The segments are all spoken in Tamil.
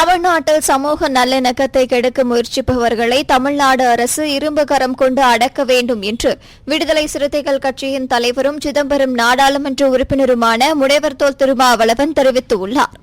தமிழ்நாட்டில் சமூக நல்லிணக்கத்தை கெடுக்க முயற்சிப்பவர்களை தமிழ்நாடு அரசு இரும்பு கரம் கொண்டு அடக்க வேண்டும் என்று விடுதலை சிறுத்தைகள் கட்சியின் தலைவரும் சிதம்பரம் நாடாளுமன்ற உறுப்பினருமான முனைவர் தோல் திருமாவளவன் தெரிவித்துள்ளார்.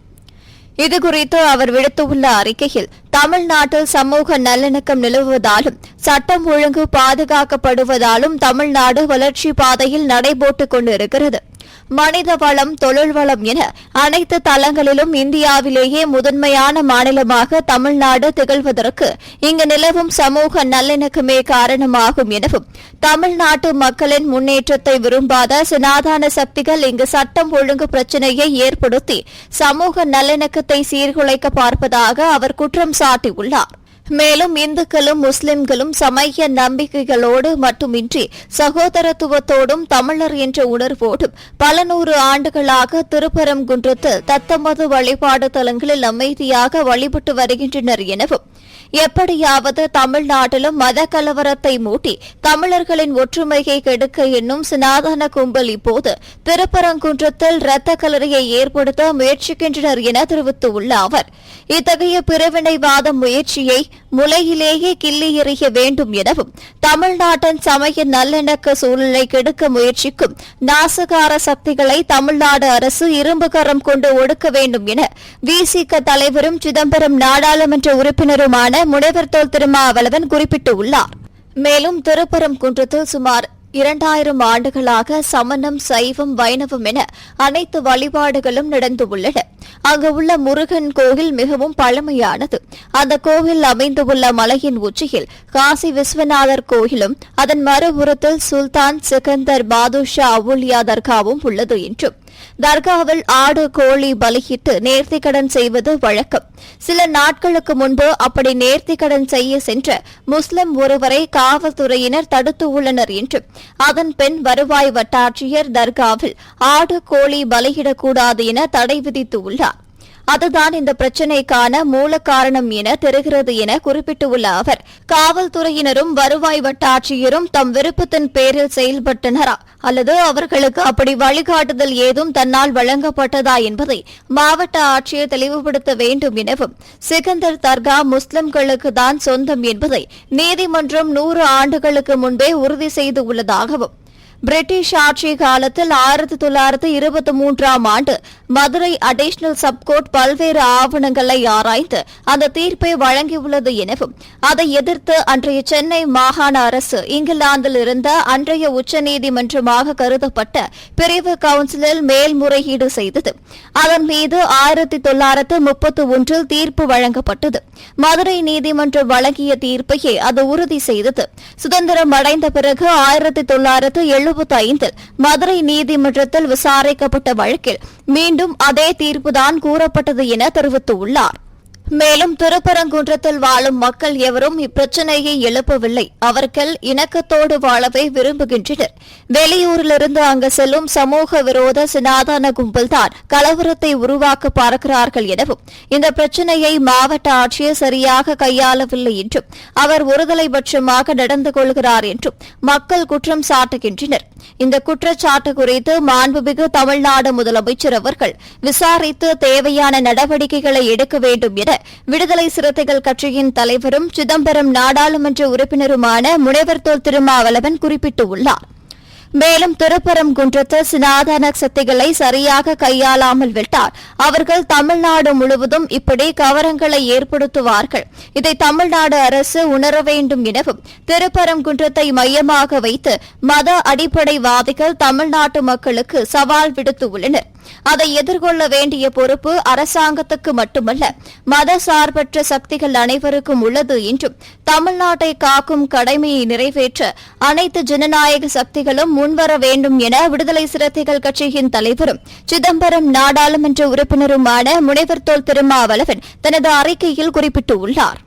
இதுகுறித்து அவர் விடுத்துள்ள அறிக்கையில் தமிழ்நாட்டில் சமூக நல்லிணக்கம் நிலவுவதாலும் சட்டம் ஒழுங்கு பாதுகாக்கப்படுவதாலும் தமிழ்நாடு வளர்ச்சி பாதையில் நடைபோட்டுக் கொண்டிருக்கிறது. மனித வளம் தொழில் வளம் என அனைத்து தளங்களிலும் இந்தியாவிலேயே முதன்மையான மாநிலமாக தமிழ்நாடு திகழ்வதற்கு இங்கு நிலவும் சமூக நல்லிணக்கமே காரணமாகும் எனவும் தமிழ்நாட்டு மக்களின் முன்னேற்றத்தை விரும்பாத சனாதான சக்திகள் இங்கு சட்டம் ஒழுங்கு பிரச்சினையை ஏற்படுத்தி சமூக நல்லிணக்கத்தை சீர்குலைக்க பார்ப்பதாக அவர் குற்றம் சாட்டியுள்ளார். மேலும் இந்துக்களும் முஸ்லிம்களும் சமய நம்பிக்கைகளோடு மட்டுமின்றி சகோதரத்துவத்தோடும் தமிழர் என்ற உணர்வோடும் பல நூறு ஆண்டுகளாக திருப்பரங்குன்றத்தில் தத்தமது வழிபாடு தலங்களில் அமைதியாக வழிபட்டு வருகின்றனர் எனவும் எப்படியாவது தமிழ்நாட்டிலும் மத கலவரத்தை மூட்டி தமிழர்களின் ஒற்றுமையை கெடுக்க என்னும் சனாதன கும்பல் இப்போது திருப்பரங்குன்றத்தில் இரத்த கலரியை ஏற்படுத்த முயற்சிக்கின்றனர் என தெரிவித்துள்ள அவர் இத்தகைய பிரிவினைவாத முயற்சியை முளையிலேயே கிள்ளி எறிய வேண்டும் எனவும் தமிழ்நாட்டின் சமய நல்லிணக்க சூழலை கெடுக்க முயற்சிக்கும் நாசகார சக்திகளை தமிழ்நாடு அரசு இரும்பு கரம் கொண்டு ஒடுக்க வேண்டும் என விசிக தலைவரும் சிதம்பரம் நாடாளுமன்ற உறுப்பினருமான முனைவர் தோல் திருமாவளவன் குறிப்பிட்டுள்ளார். மேலும் திருப்பரங்குன்றத்தில் சுமார் இரண்டாயிரம் ஆண்டுகளாக சமணம் சைவம் வைணவம் என அனைத்து வழிபாடுகளும் நடந்துள்ளன. அங்கு உள்ள முருகன் கோவில் மிகவும் பழமையானது. அந்த கோவில் அமைந்துள்ள மலையின் உச்சியில் காசி விஸ்வநாதர் கோயிலும் அதன் மறுபுறத்தில் சுல்தான் சிக்கந்தர் பாதுஷா அவுலியா தர்காவும் உள்ளது என்றும். தர்காவில் ஆடு கோழி பலியிட்டு நேர்த்திக்கடன் செய்வது வழக்கம். சில நாட்களுக்கு முன்பு அப்படி நேர்த்திக்கடன் செய்ய சென்ற முஸ்லிம் ஒருவரை காவல்துறையினர் தடுத்து உள்ளனர் என்றும் அதன் பின் வருவாய் வட்டாட்சியர் தர்காவில் ஆடு கோழி பலியிடக்கூடாது என தடை விதித்துள்ளார் அதுதான் இந்த பிரச்சினைக்கான மூல காரணம் என தெரிகிறது என குறிப்பிட்டுள்ள அவர் காவல்துறையினரும் வருவாய் வட்டாட்சியரும் தம் விருப்பத்தின் பேரில் செயல்பட்டனரா? அல்லது அவர்களுக்கு அப்படி வழிகாட்டுதல் ஏதும் தன்னால் வழங்கப்பட்டதா என்பதை மாவட்ட ஆட்சியர் தெளிவுபடுத்த வேண்டும் எனவும் சிகந்தர் தர்கா முஸ்லிம்களுக்கு தான் சொந்தம் என்பதை நீதிமன்றம் நூறு ஆண்டுகளுக்கு முன்பே உறுதி செய்துள்ளதாகவும் பிரிட்டிஷ் ஆட்சி காலத்தில் ஆயிரத்தி தொள்ளாயிரத்தி இருபத்தி மூன்றாம் ஆண்டு மதுரை அடிஷனல் சப்கோர்ட் பல்வேறு ஆவணங்களை ஆராய்ந்து அந்த தீர்ப்பை வழங்கியுள்ளது எனவும் அதை எதிர்த்து அன்றைய சென்னை மாகாண அரசு இங்கிலாந்தில் இருந்த அன்றைய உச்சநீதிமன்றமாக கருதப்பட்ட பிரிவு கவுன்சிலில் மேல்முறையீடு செய்தது. அதன் மீது ஆயிரத்தி தொள்ளாயிரத்து முப்பத்தி ஒன்றில் தீர்ப்பு வழங்கப்பட்டது. மதுரை நீதிமன்றம் வழங்கிய தீர்ப்பையே அது உறுதி செய்தது. சுதந்திரம் அடைந்த பிறகு ஆயிரத்தி தொள்ளாயிரத்து எழுபத்தி ஐந்தில் மதுரை நீதிமன்றத்தில் விசாரிக்கப்பட்ட வழக்கில் மீண்டும் அதே தீர்ப்புதான் கூறப்பட்டது என தெரிவித்துள்ளார். மேலும் திருப்பரங்குன்றத்தில் வாழும் மக்கள் எவரும் இப்பிரச்சினையை எழுப்பவில்லை. அவர்கள் இணக்கத்தோடு வாழவே விரும்புகின்றனர். வெளியூரிலிருந்து அங்கு செல்லும் சமூக விரோத சினாதான கும்பல்தான் கலவரத்தை உருவாக்க பார்க்கிறார்கள் எனவும் இந்த பிரச்சினையை மாவட்ட ஆட்சியர் சரியாக கையாளவில்லை என்றும் அவர் ஒருதலைபட்சமாக நடந்து கொள்கிறார் என்றும் மக்கள் குற்றம் சாட்டுகின்றனர். இந்த குற்றச்சாட்டு குறித்து மாண்புமிகு தமிழ்நாடு முதலமைச்சர் அவர்கள் விசாரித்து தேவையான நடவடிக்கைகளை எடுக்க வேண்டும் என விடுதலை சிறுத்தைகள் கட்சியின் தலைவரும் சிதம்பரம் நாடாளுமன்ற உறுப்பினருமான முனைவர் தோல் திருமாவளவன் குறிப்பிட்டுள்ளார். மேலும் திருப்பரங்குன்றத்தில் சனாதன சக்திகளை சரியாக கையாளாமல் விட்டார். அவர்கள் தமிழ்நாடு முழுவதும் இப்படி கவரங்களை ஏற்படுத்துவார்கள். இதை தமிழ்நாடு அரசு உணர வேண்டும் எனவும் திருப்பரங்குன்றத்தை மையமாக வைத்து மத அடிப்படைவாதிகள் தமிழ்நாட்டு மக்களுக்கு சவால் விடுத்துள்ளனர். அதை எதிர்கொள்ள வேண்டிய பொறுப்பு அரசாங்கத்துக்கு மட்டுமல்ல மத சார்பற்ற சக்திகள் அனைவருக்கும் உள்ளது என்றும் தமிழ்நாட்டை காக்கும் கடமையை நிறைவேற்ற அனைத்து ஜனநாயக சக்திகளும் முன்வர வேண்டும் என விடுதலை சிறுத்தைகள் கட்சியின் தலைவரும் சிதம்பரம் நாடாளுமன்ற உறுப்பினருமான முனைவர் தோல் திருமாவளவன் தனது அறிக்கையில் குறிப்பிட்டுள்ளார்.